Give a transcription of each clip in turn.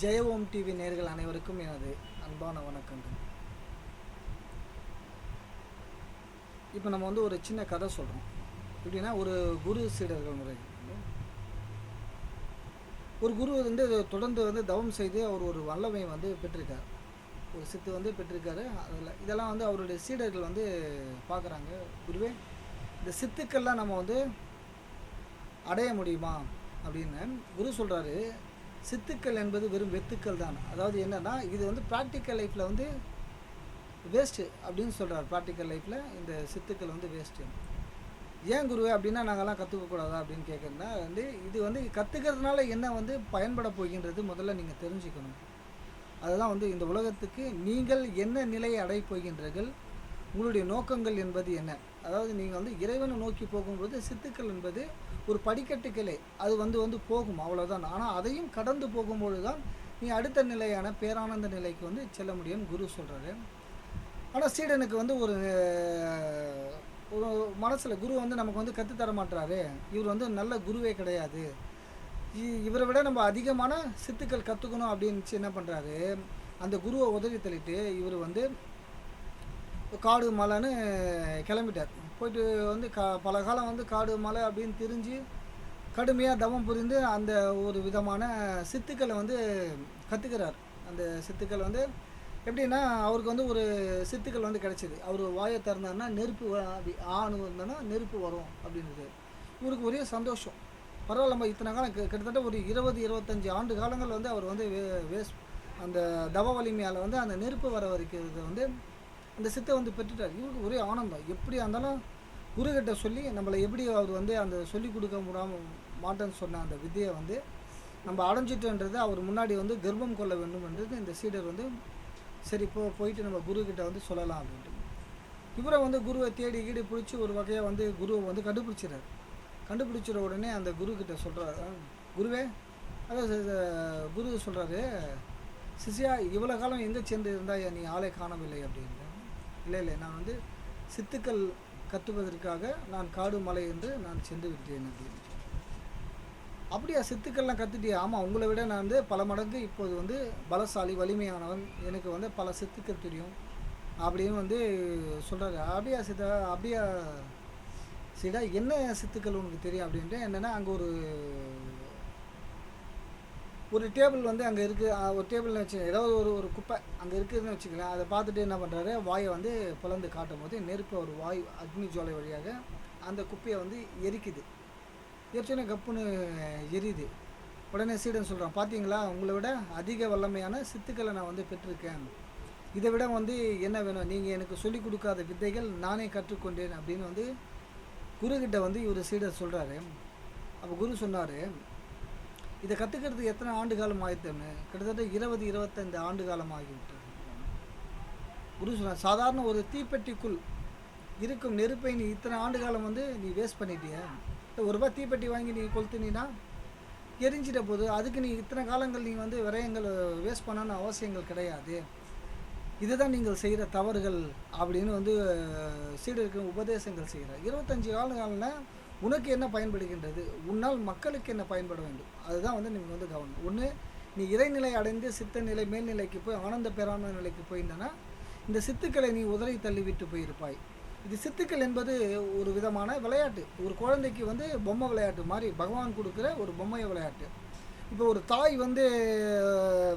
ஜெய ஓம் டிவி நேர்கள் அனைவருக்கும் எனது அன்பான வணக்கங்கள். இப்போ நம்ம வந்து ஒரு சின்ன கதை சொல்கிறோம் எப்படின்னா ஒரு குரு சீடர்கள் முறை. ஒரு குரு வந்து தொடர்ந்து வந்து தவம் செய்து அவர் ஒரு வல்லமை வந்து பெற்றிருக்கார். ஒரு சித்து வந்து பெற்றிருக்காரு. அதில் இதெல்லாம் வந்து அவருடைய சீடர்கள் வந்து பார்க்குறாங்க. குருவே இந்த சித்துக்கள்லாம் நம்ம வந்து அடைய முடியுமா? அப்படின்னு குரு சொல்கிறாரு சித்துக்கள் என்பது வெறும் வெத்துக்கள் தான். அதாவது என்னென்னா இது வந்து ப்ராக்டிக்கல் லைஃப்பில் வந்து வேஸ்ட்டு அப்படின்னு சொல்கிறார் ப்ராக்டிக்கல் லைஃப்பில் இந்த சித்துக்கள் வந்து வேஸ்ட்டு ஏன் குருவே அப்படின்னா நாங்கள்லாம் கற்றுக்கக்கூடாதா அப்படின்னு கேட்குறதுனா வந்து இது வந்து கற்றுக்கிறதுனால என்ன வந்து பயன்பட போகின்றது முதல்ல நீங்கள் தெரிஞ்சுக்கணும். அதுதான் வந்து இந்த உலகத்துக்கு நீங்கள் என்ன நிலையை அடைய போகின்றீர்கள்? உங்களுடைய நோக்கங்கள் என்பது என்ன? அதாவது நீங்கள் வந்து இறைவனை நோக்கி போகும்போது சித்துக்கள் என்பது ஒரு படிக்கட்டு கிளை. அது வந்து வந்து போகும் அவ்வளோதான் ஆனால் அதையும் கடந்து போகும்பொழுது தான் நீ அடுத்த நிலையான பேரானந்த நிலைக்கு வந்து செல்ல முடியும்னு குரு சொல்கிறாரு ஆனால் சீடனுக்கு வந்து ஒரு ஒரு மனசில் குரு வந்து நமக்கு வந்து கற்றுத்தர மாட்டாரு இவர் வந்து நல்ல குருவே கிடையாது. இ- இவரை விட நம்ம அதிகமான சித்துக்கள் கற்றுக்கணும் அப்படின்னு என்ன பண்ணுறாரு அந்த குருவை உதவி தள்ளிட்டு இவர் வந்து காடு மலைன்னு கிளம்பிட்டார். போயிட்டு வந்து கா பல காலம் வந்து காடு மலை அப்படின்னு திரிஞ்சு கடுமையாக தவம் புரிந்து அந்த ஒரு விதமான சித்துக்களை வந்து கற்றுக்கிறார் அந்த சித்துக்கள் வந்து எப்படின்னா அவருக்கு வந்து ஒரு சித்துக்கள் வந்து கிடச்சிது. அவர் வாயை திறந்தார்னா நெருப்பு அப்படி ஆணு வந்தோன்னா நெருப்பு வரும் அப்படின்றது. இவருக்கு ஒரே சந்தோஷம். பரவாயில்ல நம்ம இத்தனை காலம் கிட்டத்தட்ட ஒரு இருபது இருபத்தஞ்சி ஆண்டு காலங்கள் வந்து அவர் வந்து வே வேஸ் அந்த தவ வலிமையால் வந்து அந்த நெருப்பு வர வரைக்கிறது வந்து அந்த சித்தை வந்து பெற்றுட்டார். இவருக்கு ஒரே ஆனந்தம். எப்படி இருந்தாலும் குருகிட்ட சொல்லி நம்மளை எப்படி அவர் வந்து அந்த சொல்லிக் கொடுக்க முடியாம மாட்டேன்னு சொன்ன அந்த விதியை வந்து நம்ம அடைஞ்சிட்டோன்றது அவர் முன்னாடி வந்து கர்ப்பம் கொள்ள வேண்டும் என்றது இந்த சீடர் வந்து சரி போ போயிட்டு நம்ம குருக்கிட்ட வந்து சொல்லலாம் அப்படின்ட்டு. இவரை வந்து குருவை தேடி கீடி பிடிச்சி ஒரு வகையாக வந்து குருவை வந்து கண்டுபிடிச்சிறாரு. கண்டுபிடிச்சிட உடனே அந்த குரு கிட்ட சொல்கிறாரு குருவே அதாவது குரு சொல்கிறாரு சிசியா இவ்வளோ காலம் எங்கே சேர்ந்து இருந்தால் நீ ஆளை காணவில்லை அப்படின்னு. இல்லை இல்லை. நான் வந்து சித்துக்கள் கற்றுவதற்காக நான் காடு மலை என்று நான் சென்று விட்டேன் அப்படின்னு அப்படியா சித்துக்கள்லாம் கற்றுட்டியா ஆமாம் உங்களை விட நான் வந்து பல மடங்கு இப்போது வந்து பலசாலி வலிமையானவன். எனக்கு வந்து பல சித்துக்கள் தெரியும். அப்படின்னு வந்து சொல்கிறாரு அப்படியா சித்தா? அப்படியா சிடா என்ன சித்துக்கள் உனக்கு தெரியும் அப்படின்ட்டு? என்னென்னா அங்கே ஒரு ஒரு டேபிள் வந்து அங்கே இருக்குது ஒரு டேபிள்னு வச்சு ஏதாவது ஒரு ஒரு குப்பை அங்கே இருக்குதுன்னு வச்சுக்கலாம் அதை பார்த்துட்டு என்ன பண்ணுறாரு வாயை வந்து பிளந்து காட்டும் போது நெருப்பு ஒரு வாயு அக்னி ஜோலை வழியாக அந்த குப்பையை வந்து எரிக்குது. எரிச்சோன்னே கப்புன்னு எரியுது. உடனே சீடன் சொல்கிறான் பார்த்தீங்களா உங்களை விட அதிக வல்லமையான சித்துக்களை நான் வந்து பெற்றிருக்கேன். இதை விட வந்து என்ன வேணும்? நீங்கள் எனக்கு சொல்லிக் கொடுக்காத வித்தைகள் நானே கற்றுக்கொண்டேன். அப்படின்னு வந்து குருக்கிட்ட வந்து இவர் சீடர் சொல்கிறாரு அப்போ குரு சொன்னார் இதை கற்றுக்கிறதுக்கு எத்தனை ஆண்டு காலம் ஆயிடுத்துன்னு கிட்டத்தட்ட இருபது இருபத்தைந்து ஆண்டு காலம் ஆகிவிட்டது. குரு சொன்னார் சாதாரண ஒரு தீப்பெட்டிக்குள் இருக்கும் நெருப்பை நீ இத்தனை ஆண்டு காலம் வந்து நீ வேஸ்ட் பண்ணிட்டிய? ஒரு ரூபாய் தீப்பெட்டி வாங்கி நீ கொளுத்துனீன்னா எரிஞ்சிட்ட போது அதுக்கு நீ இத்தனை காலங்கள் நீ வந்து விரயங்கள் வேஸ்ட் பண்ணணும்னு அவசியங்கள் கிடையாது. இதுதான் நீங்கள் செய்கிற தவறுகள் அப்படின்னு வந்து சீடருக்கு உபதேசங்கள் செய்கிறார். இருபத்தஞ்சி காலங்கள்னா உனக்கு என்ன பயன்படுகின்றது? உன்னால் மக்களுக்கு என்ன பயன்பட வேண்டும்? அதுதான் வந்து நீங்கள் வந்து கவனம். ஒன்று நீ இறைநிலை அடைந்து சித்த நிலை மேல்நிலைக்கு போய் ஆனந்த பேரான நிலைக்கு போயிருந்தனா இந்த சித்துக்களை நீ உதறி தள்ளிவிட்டு போயிருப்பாய். இது சித்துக்கள் என்பது ஒரு விதமான விளையாட்டு. ஒரு குழந்தைக்கு வந்து பொம்மை விளையாட்டு மாதிரி பகவான் கொடுக்குற ஒரு பொம்மை விளையாட்டு. இப்போ ஒரு தாய் வந்து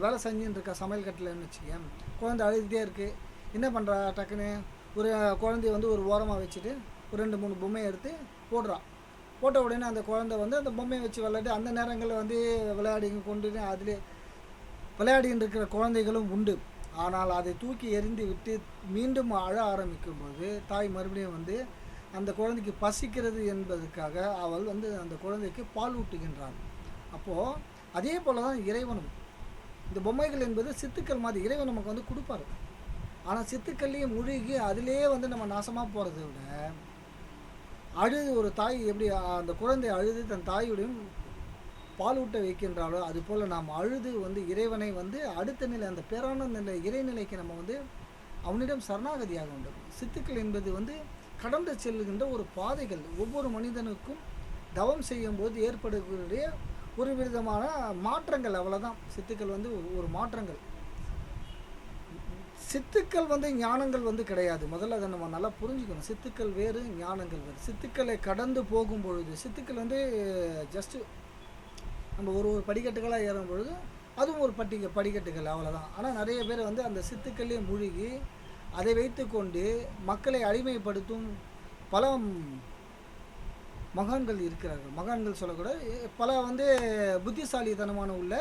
வேலை செஞ்சுன்னு இருக்கா சமையல் கட்டில்னு வச்சுக்கேன். குழந்தை அழுதுகிட்டே இருக்குது என்ன பண்ணுறா டக்குன்னு? ஒரு குழந்தைய வந்து ஒரு ஓரமாக வச்சுட்டு ஒரு ரெண்டு மூணு பொம்மையை எடுத்து போடுறான். போட்ட உடனே அந்த குழந்தை வந்து அந்த பொம்மையை வச்சு விளையாடி அந்த நேரங்களில் வந்து விளையாடிங்க கொண்டு அதிலே விளையாடின்னு இருக்கிற குழந்தைகளும் உண்டு. ஆனால் அதை தூக்கி எறிந்து விட்டு மீண்டும் அழ ஆரம்பிக்கும் போது தாய் மறுபடியும் வந்து அந்த குழந்தைக்கு பசிக்கிறது என்பதற்காக அவள் வந்து அந்த குழந்தைக்கு பால் ஊட்டுகின்றான் அப்போது அதே போல தான் இறைவனும். இந்த பொம்மைகள் என்பது சித்துக்கள் மாதிரி இறைவன் நமக்கு வந்து கொடுப்பாரு. ஆனால் சித்துக்கள்லேயே முழுகி அதிலே வந்து நம்ம நாசமாக போகிறத விட அழுது ஒரு தாய் எப்படி அந்த குழந்தை அழுது தன் தாயுடன் பாலூட்ட வைக்கின்றாலோ அதுபோல் நாம் அழுது வந்து இறைவனை வந்து அடுத்த நிலை அந்த பேரானந்த நிலை இறைநிலைக்கு நம்ம வந்து அவனிடம் சரணாகதியாக வேண்டும் சித்துக்கள் என்பது வந்து கடந்து செல்கின்ற ஒரு பாதைகள். ஒவ்வொரு மனிதனுக்கும் தவம் செய்யும்போது ஏற்படக்கூடிய ஒரு விதமான மாற்றங்கள் அவ்வளோதான் சித்துக்கள் வந்து ஒரு மாற்றங்கள். சித்துக்கள் வந்து ஞானங்கள் வந்து கிடையாது. முதல்ல அதை நம்ம நல்லா புரிஞ்சுக்கணும். சித்துக்கள் வேறு ஞானங்கள் வேறு. சித்துக்களை கடந்து போகும் பொழுது சித்துக்கள் வந்து ஜஸ்ட்டு நம்ம ஒரு ஒரு படிக்கட்டுகளாக ஏறும் பொழுது அதுவும் ஒரு பட்டிக படிக்கட்டுகள் அவ்வளோதான் ஆனால் நிறைய பேர் வந்து அந்த சித்துக்கள்லேயே மூழ்கி அதை வைத்துக்கொண்டு மக்களை அடிமைப்படுத்தும் பல மகான்கள் இருக்கிறார்கள். மகான்கள் சொல்லக்கூட பல வந்து புத்திசாலித்தனமான உள்ள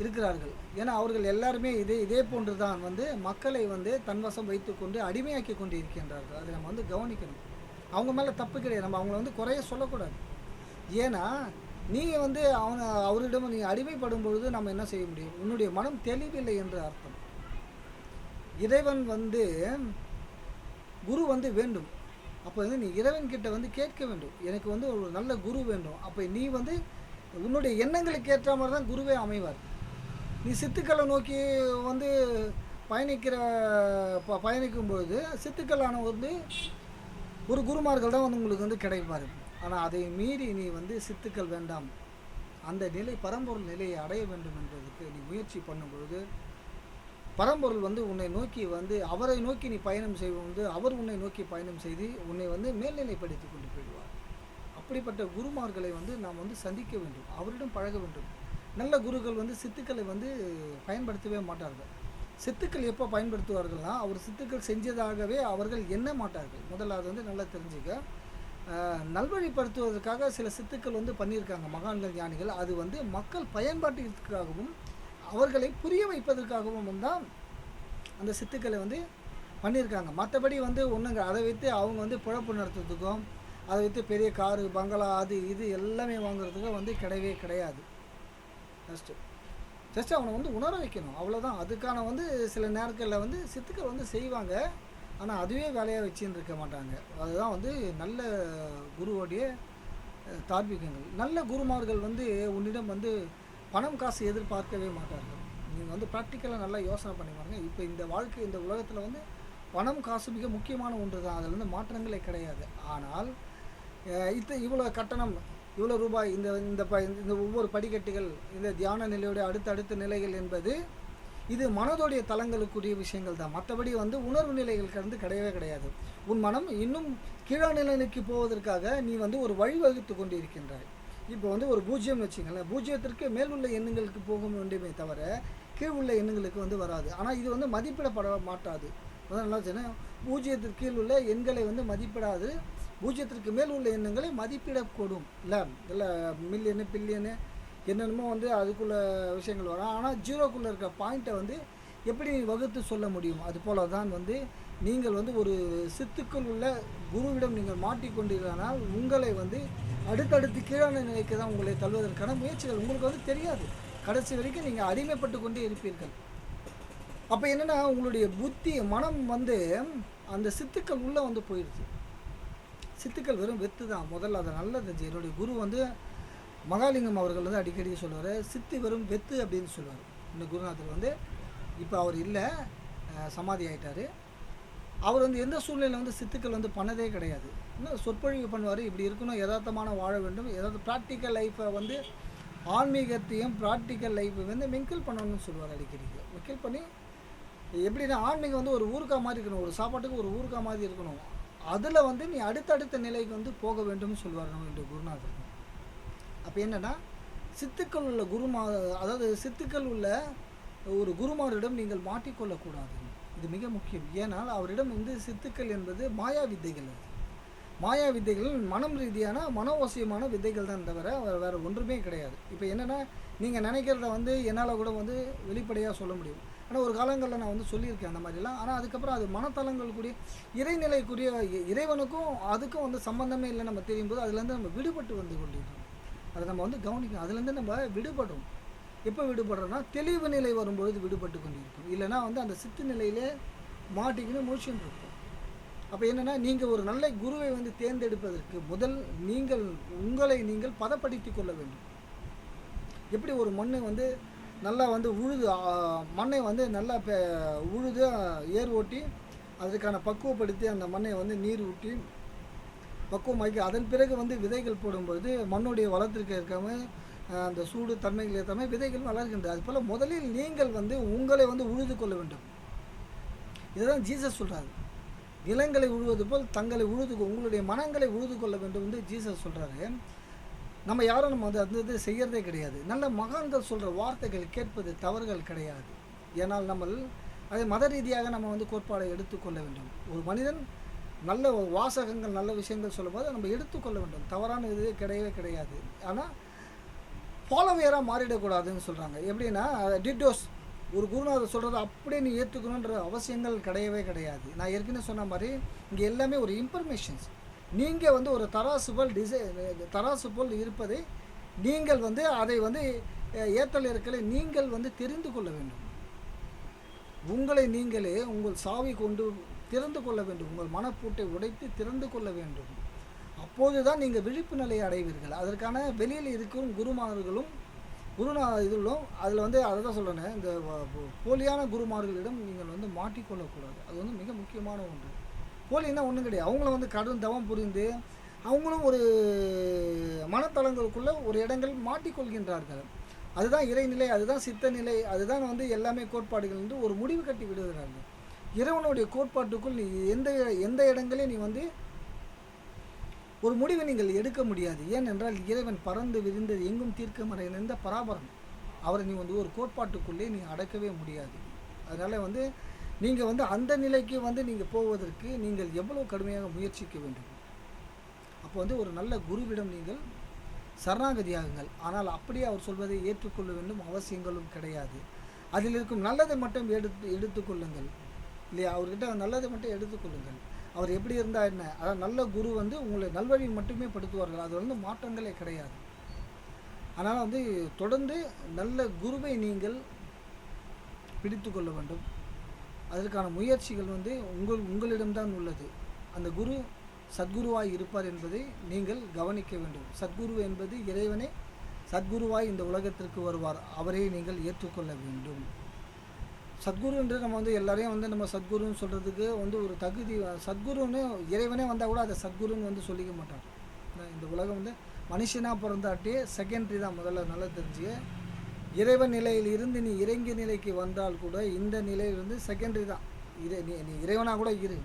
இருக்கிறார்கள். ஏன்னா அவர்கள் எல்லாருமே இதே இதே போன்று தான் வந்து மக்களை வந்து தன்வசம் வைத்துக்கொண்டு அடிமையாக்கி கொண்டு இருக்கின்றார்கள் அதை நம்ம வந்து கவனிக்கணும். அவங்க மேலே தப்பு கிடையாது. நம்ம அவங்கள வந்து குறைய சொல்லக்கூடாது. ஏன்னா நீங்கள் வந்து அவனை அவரிடம் நீ அடிமைப்படும் பொழுது நம்ம என்ன செய்ய முடியும்? உன்னுடைய மனம் தெளிவில்லை என்று அர்த்தம். இறைவன் வந்து குரு வந்து வேண்டும். அப்போ வந்து நீ இறைவன் கிட்ட வந்து கேட்க வேண்டும். எனக்கு வந்து ஒரு நல்ல குரு வேண்டும். அப்போ நீ வந்து உன்னுடைய எண்ணங்களுக்கு ஏற்ற மாதிரி தான் குருவே அமைவார். நீ சித்துக்களை நோக்கி வந்து பயணிக்கிற ப பயணிக்கும்பொழுது சித்துக்களான வந்து ஒரு குருமார்கள் தான் வந்து உங்களுக்கு வந்து கிடைப்பார். ஆனால் அதை மீறி நீ வந்து சித்துக்கள் வேண்டாம். அந்த நிலை பரம்பொருள் நிலையை அடைய வேண்டும் என்பதற்கு நீ முயற்சி பண்ணும்பொழுது பரம்பொருள் வந்து உன்னை நோக்கி வந்து அவரை நோக்கி நீ பயணம் செய்வது அவர் உன்னை நோக்கி பயணம் செய்து உன்னை வந்து மேல்நிலைப்படுத்தி கொண்டு போயிடுவார். அப்படிப்பட்ட குருமார்களை வந்து நாம் வந்து சந்திக்க வேண்டும். அவரிடம் பழக வேண்டும். நல்ல குருக்கள் வந்து சித்துக்களை வந்து பயன்படுத்தவே மாட்டார்கள். சித்துக்கள் எப்போ பயன்படுத்துவார்கள்னா அவர் சித்துக்கள் செஞ்சதாகவே அவர்கள் எண்ண மாட்டார்கள். முதல்ல அது வந்து நல்லா தெரிஞ்சுக்க. நல்வழிப்படுத்துவதற்காக சில சித்துக்கள் வந்து பண்ணியிருக்காங்க மகான்கள் ஞானிகள். அது வந்து மக்கள் பயன்பாட்டிற்காகவும் அவர்களை புரிய வைப்பதற்காகவும் தான் அந்த சித்துக்களை வந்து பண்ணியிருக்காங்க. மற்றபடி வந்து ஒன்றுங்க அதை வைத்து அவங்க வந்து பிழப்பு நடத்துறதுக்கும் அதை வைத்து பெரிய காரு பங்களா அது இது எல்லாமே வாங்குறதுக்கும் வந்து கிடையவே கிடையாது. ஜஸ்ட்டு ஜஸ்ட் அவனை வந்து உணர வைக்கணும். அவ்வளோதான் அதுக்கான வந்து சில நேரங்களில் வந்து சித்துக்கள் வந்து செய்வாங்க. ஆனால் அதுவே வேலையாக வச்சுன்னு இருக்க மாட்டாங்க. அதுதான் வந்து நல்ல குருவோடைய தார்மீகங்கள். நல்ல குருமார்கள் வந்து உன்னிடம் வந்து பணம் காசு எதிர்பார்க்கவே மாட்டார்கள். நீங்கள் வந்து ப்ராக்டிக்கலாக நல்லா யோசனை பண்ணி பாருங்க. இப்போ இந்த வாழ்க்கை இந்த உலகத்தில் வந்து பணம் காசு மிக முக்கியமான ஒன்று தான் அதில் வந்து மாற்றங்களே கிடையாது. ஆனால் இது இத்த இவ்வளோ கட்டணம் இவ்வளோ ரூபாய் இந்த இந்த ப இந்த ஒவ்வொரு படிக்கட்டுகள் இந்த தியான நிலையோடைய அடுத்தடுத்த நிலைகள் என்பது இது மனதோடைய தலங்களுக்குரிய விஷயங்கள் தான் மற்றபடி வந்து உணர்வு நிலைகள் கலந்து கிடையவே கிடையாது. உன் மனம் இன்னும் கீழா நிலைக்கு போவதற்காக நீ வந்து ஒரு வழிவகுத்து கொண்டு இருக்கின்றாய் இப்போ வந்து ஒரு பூஜ்ஜியம் வச்சுங்களேன் பூஜ்ஜியத்திற்கு மேல் உள்ள எண்ணங்களுக்கு போக வேண்டுமே தவிர கீழ் உள்ள எண்ணங்களுக்கு வந்து வராது. ஆனால் இது வந்து மதிப்பிடப்பட மாட்டாது. நல்லா சொன்னேன்? பூஜ்ஜியத்திற்கு கீழ் உள்ள எண்களை வந்து மதிப்பிடாது. பூஜ்ஜியத்திற்கு மேல் உள்ள எண்ணங்களை மதிப்பிடக்கூடும். இல்லை இல்லை மில்லியனு பில்லியனு என்னென்னமோ வந்து அதுக்குள்ளே விஷயங்கள் வரும். ஆனால் ஜீரோக்குள்ளே இருக்க பாயிண்ட்டை வந்து எப்படி வகுத்து சொல்ல முடியும்? அது போல தான் வந்து நீங்கள் வந்து ஒரு சித்துக்குள் உள்ள குருவிடம் நீங்கள் மாட்டிக்கொண்டீர்களானால் உங்களை வந்து அடுத்தடுத்து கீழான நிலைக்கு தான் உங்களை தள்ளுவதற்கான முயற்சிகள். உங்களுக்கு வந்து தெரியாது. கடைசி வரைக்கும் நீங்கள் அடிமைப்பட்டு கொண்டே இருப்பீர்கள். அப்போ என்னென்னா உங்களுடைய புத்தி மனம் வந்து அந்த சித்துக்கள் உள்ளே வந்து போயிடுச்சு சித்துக்கள் வெறும் வெத்து தான். முதல்ல அதை நல்லா தெரிஞ்சு என்னுடைய குரு வந்து மகாலிங்கம் அவர்கள் வந்து அடிக்கடி சொல்லுவார் சித்து வெறும் வெத்து அப்படின்னு சொல்லுவார். இந்த குருநாதர் வந்து இப்போ அவர் இல்லை சமாதி ஆகிட்டார் அவர் வந்து எந்த சூழ்நிலையில் வந்து சித்துக்கள் வந்து பண்ணதே கிடையாது. இன்னும் சொற்பொழிவு பண்ணுவார் இப்படி இருக்கணும் யதார்த்தமான வாழ வேண்டும். ஏதாவது ப்ராக்டிக்கல் லைஃப்பை வந்து ஆன்மீகத்தையும் ப்ராக்டிக்கல் லைஃப்பை வந்து மிங்கிள் பண்ணணும்னு சொல்லுவார் அடிக்கடி. மிங்கிள் பண்ணி எப்படின்னா ஆன்மீகம் வந்து ஒரு ஊருக்கா மாதிரி இருக்கணும். ஒரு சாப்பாட்டுக்கு ஒரு ஊருக்கா மாதிரி இருக்கணும். அதில் வந்து நீ அடுத்தடுத்த நிலைக்கு வந்து போக வேண்டும்னு சொல்லுவார் நம்மளுடைய குருநாதர். அப்போ என்னென்னா சித்துக்கள் உள்ள குருமா அதாவது சித்துக்கள் உள்ள ஒரு குருமாரிடம் நீங்கள் மாட்டிக்கொள்ளக்கூடாது. இது மிக முக்கியம். ஏனால் அவரிடம் வந்து சித்துக்கள் என்பது மாயா வித்தைகள். அது மாயா வித்தைகள் மனம் ரீதியான மனோவசியமான வித்தைகள் தான் தவிர வேறு வேறு ஒன்றுமே கிடையாது. இப்போ என்னென்னா நீங்கள் நினைக்கிறத வந்து என்னால் கூட வந்து வெளிப்படையாக சொல்ல முடியும். ஆனால் ஒரு காலங்களில் நான் வந்து சொல்லியிருக்கேன் அந்த மாதிரிலாம். ஆனால் அதுக்கப்புறம் அது மனத்தலங்களுக்குரிய இறைநிலைக்குரிய இ- இறைவனுக்கும் அதுக்கும் வந்து சம்பந்தமே இல்லை நம்ம தெரியும் போது அதுலேருந்து நம்ம விடுபட்டு வந்து கொண்டிருக்கோம். அதை நம்ம வந்து கவனிக்கணும். அதுலேருந்து நம்ம விடுபடுறோம். எப்போ விடுபடுறோம்னா தெளிவு நிலை வரும்பொழுது விடுபட்டு கொண்டிருக்கும். இல்லைன்னா வந்து அந்த சித்து நிலையிலே மாட்டிக்கின்னு முழிச்சுட்டு இருக்கும். அப்போ என்னென்னா நீங்கள் ஒரு நல்ல குருவை வந்து தேர்ந்தெடுப்பதற்கு முதல் நீங்கள் உங்களை நீங்கள் பதப்படுத்தி கொள்ள வேண்டும். எப்படி ஒரு மண்ணை வந்து நல்லா வந்து உழுது மண்ணை வந்து நல்லா உழுது ஏர் ஓட்டி அதுக்கான பக்குவப்படுத்தி அந்த மண்ணை வந்து நீர் ஊட்டி பக்குவமாக்கி அதன் பிறகு வந்து விதைகள் போடும்பொழுது மண்ணுடைய வளத்திற்கு இருக்காம அந்த சூடு தன்மைகள் ஏற்றாமல் விதைகள் வளர்கின்றது அதுபோல் முதலில் நீங்கள் வந்து உங்களை வந்து உழுது கொள்ள வேண்டும். இதுதான் ஜீசஸ் சொல்கிறாரு நிலங்களை உழுவது போல் தங்களை உழுது கொ- உங்களுடைய மனங்களை உழுது கொள்ள வேண்டும் என்று ஜீசஸ் சொல்கிறாரு நம்ம யாரும் நம்ம வந்து அந்த இது செய்கிறதே கிடையாது. நல்ல மகான்கள் சொல்கிற வார்த்தைகள் கேட்பது தவறுகள் கிடையாது. ஏனால் நம்ம அதை மத ரீதியாக நம்ம வந்து கோட்பாடை எடுத்துக்கொள்ள வேண்டும். ஒரு மனிதன் நல்ல வாசகங்கள் நல்ல விஷயங்கள் சொல்லும்போது நம்ம எடுத்துக்கொள்ள வேண்டும். தவறான இது கிடையவே கிடையாது. ஆனால் ஃபாலோவேராக மாறிடக்கூடாதுன்னு சொல்கிறாங்க எப்படின்னா டிட்டோஸ் ஒரு குருநாதர் சொல்கிறத அப்படியே நீ ஏற்றுக்கணுன்ற அவசியங்கள் கிடையவே கிடையாது. நான் ஏற்கனவே சொன்ன மாதிரி இங்கே எல்லாமே ஒரு இன்ஃபர்மேஷன்ஸ் நீங்கள் வந்து ஒரு தராசு போல் டிசை தராசு போல் இருப்பதை நீங்கள் வந்து அதை வந்து ஏத்தல் ஏற்றல் இருக்கலை நீங்கள் வந்து தெரிந்து கொள்ள வேண்டும். உங்களை நீங்களே உங்கள் சாவி கொண்டு திறந்து கொள்ள வேண்டும். உங்கள் மனப்பூட்டை உடைத்து திறந்து கொள்ள வேண்டும். அப்போது தான் நீங்கள் விழிப்பு நிலையை அடைவீர்கள். அதற்கான வெளியில் இருக்கும் குருமார்களும் குருநா இதிலும் அதில் வந்து அதை தான் சொல்கிறேன் இந்த போ- போலியான குருமார்களிடம் நீங்கள் வந்து மாட்டிக்கொள்ளக்கூடாது. அது வந்து மிக முக்கியமான ஒன்று. போலின்னா ஒன்றும் கிடையாது. அவங்களும் வந்து கடும் தவம் புரிந்து அவங்களும் ஒரு மனத்தளங்களுக்குள்ளே ஒரு இடங்கள் மாட்டிக்கொள்கின்றார்கள். அதுதான் இறைநிலை அதுதான் சித்த நிலை அதுதான் வந்து எல்லாமே கோட்பாடுகள் என்று ஒரு முடிவு கட்டி விடுகிறார்கள். இறைவனுடைய கோட்பாட்டுக்குள் நீ எந்த எந்த இடங்களையும் நீ வந்து ஒரு முடிவை நீங்கள் எடுக்க முடியாது. ஏனென்றால் இறைவன் பறந்து விரிந்தது எங்கும் தீர்க்க மறைந்த பராபரம் அவரை நீ வந்து ஒரு கோட்பாட்டுக்குள்ளே நீ அடக்கவே முடியாது. அதனால் வந்து நீங்கள் வந்து அந்த நிலைக்கு வந்து நீங்கள் போவதற்கு நீங்கள் எவ்வளோ கடுமையாக முயற்சிக்க வேண்டும்? அப்போ வந்து ஒரு நல்ல குருவிடம் நீங்கள் சரணாகதியாகுங்கள் ஆனால் அப்படியே அவர் சொல்வதை ஏற்றுக்கொள்ள வேண்டும் அவசியங்களும் கிடையாது. அதில் இருக்கும் நல்லதை மட்டும் எடுத்து எடுத்துக்கொள்ளுங்கள் இல்லையா? அவர்கிட்ட நல்லதை மட்டும் எடுத்துக்கொள்ளுங்கள் அவர் எப்படி இருந்தால் என்ன? அதாவது நல்ல குரு வந்து உங்களை நல்வழி மட்டுமே படுத்துவார்கள். அது வந்து மாற்றங்களே கிடையாது. அதனால் வந்து தொடர்ந்து நல்ல குருவை நீங்கள் பிடித்து கொள்ள வேண்டும். அதற்கான முயற்சிகள் வந்து உங்கள் உங்களிடம்தான் உள்ளது. அந்த குரு சத்குருவாய் இருப்பார் என்பதை நீங்கள் கவனிக்க வேண்டும். சத்குரு என்பது இறைவனே சத்குருவாய் இந்த உலகத்திற்கு வருவார். அவரை நீங்கள் ஏற்றுக்கொள்ள வேண்டும். சத்குரு என்று நம்ம வந்து எல்லாரையும் வந்து நம்ம சத்குருன்னு சொல்கிறதுக்கு வந்து ஒரு தகுதி சத்குருன்னு இறைவனே வந்தால் கூட அதை சத்குருன்னு வந்து சொல்லிக்க மாட்டார். இந்த உலகம் வந்து மனுஷனாக பிறந்தாட்டி செகண்டரி தான் முதல்ல நல்லா தெரிஞ்சு இறைவன் நிலையில் இருந்து நீ இறங்கிய நிலைக்கு வந்தால் கூட இந்த நிலையில் வந்து செகண்டரி தான். இறை நீ நீ இறைவனாக கூட இரு.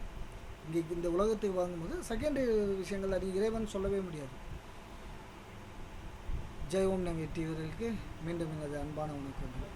இங்கே இந்த உலகத்துக்கு வாங்கும்போது செகண்டரி விஷயங்கள் நீ இறைவன் சொல்லவே முடியாது. ஜெய் ஓம் நம் வெற்றியவர்களுக்கு மீண்டும் எனது அன்பான வணக்கங்கள்.